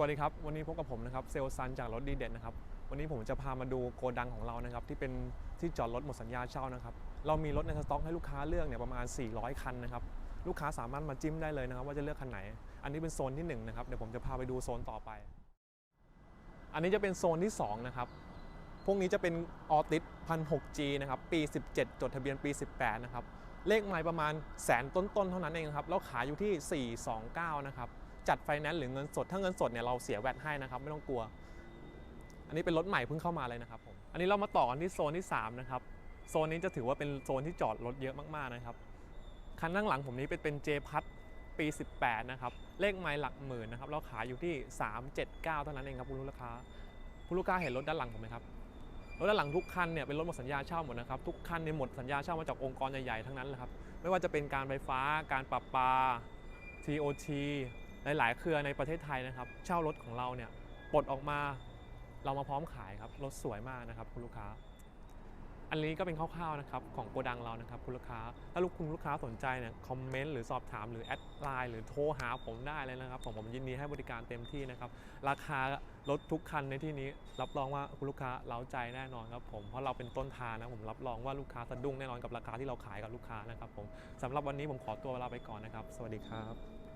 วัสดีครับ วันนี้พบกับผมนะครับเซลซันจากรถดีเด่นนะครับ วันนี้ผมจะพามาดูโกดังของเรานะครับที่เป็นที่จอดรถหมดสัญญาเช่านะครับ เรามีรถในสต็อกให้ลูกค้าเลือกเนี่ยประมาณ 400 คันนะครับ ลูกค้าสามารถมาจิ้มได้เลยนะครับ ว่าจะเลือกคันไหน อันนี้เป็นโซนที่หนึ่งนะครับเดี๋ยวผมจะพาไปดูโซนต่อไป อันนี้จะเป็นโซนที่สองนะครับพวกนี้จะเป็นออติสพันหกจีนะครับปี 17 จดทะเบียนปี 18 นะครับเลขไมล์ประมาณแสนต้นๆเท่านั้นเองครับแล้วขายอยู่ที่ 429 นะครับ จัดไฟแนนซ์หรือเงินสด ถ้าเงินสดเนี่ยเราเสียแวตให้นะครับไม่ต้องกลัว อันนี้เป็นรถใหม่เพิ่งเข้ามาเลยนะครับผมอันนี้เรามาต่อกันที่โซนที่3นะครับโซนนี้จะถือว่าเป็นโซนที่จอดรถเยอะมากๆนะครับคันข้างหลังผมนี้เป็นเป็นเจพัทปี 18 นะครับ เลขไมล์หลักหมื่นนะครับเราขายอยู่ที่ 379 เท่านั้นเองครับคุณลูกค้าคุณลูกค้าเห็นรถด้านหลังผมไหมครับรถด้านหลังทุกคันเนี่ยเป็นรถหมดสัญญาเช่าหมดนะครับทุกคันเนี่ยหมดสัญญาเช่ามาจากองค์กรใหญ่ๆทั้งนั้นเลยครับไม่ว่าจะเป็นการไฟฟ้าการปรับปา TOT หลายๆ เครือในประเทศไทยนะครับ เช่ารถของเราเนี่ยปลดออกมาเรามาพร้อมขายครับรถสวยมากนะครับคุณลูกค้า อันนี้ก็เป็นคร่าวๆนะครับของโกดังเรานะครับคุณลูกค้า ถ้าลูกคุณลูกค้าสนใจเนี่ยคอมเมนต์หรือสอบถามหรือแอดไลน์หรือโทรหาผมได้เลยนะครับผมผมยินดีให้บริการเต็มที่นะครับราคารถทุกคันในที่นี้ รับรองว่าคุณลูกค้าเล้าใจแน่นอนครับผมเพราะเราเป็นต้นทางนะผมรับรองว่าลูกค้าสะดุ้งแน่นอนกับราคาที่เราขายกับลูกค้านะครับผมสำหรับวันนี้ผมขอตัวลาไปก่อนนะครับ สวัสดีครับ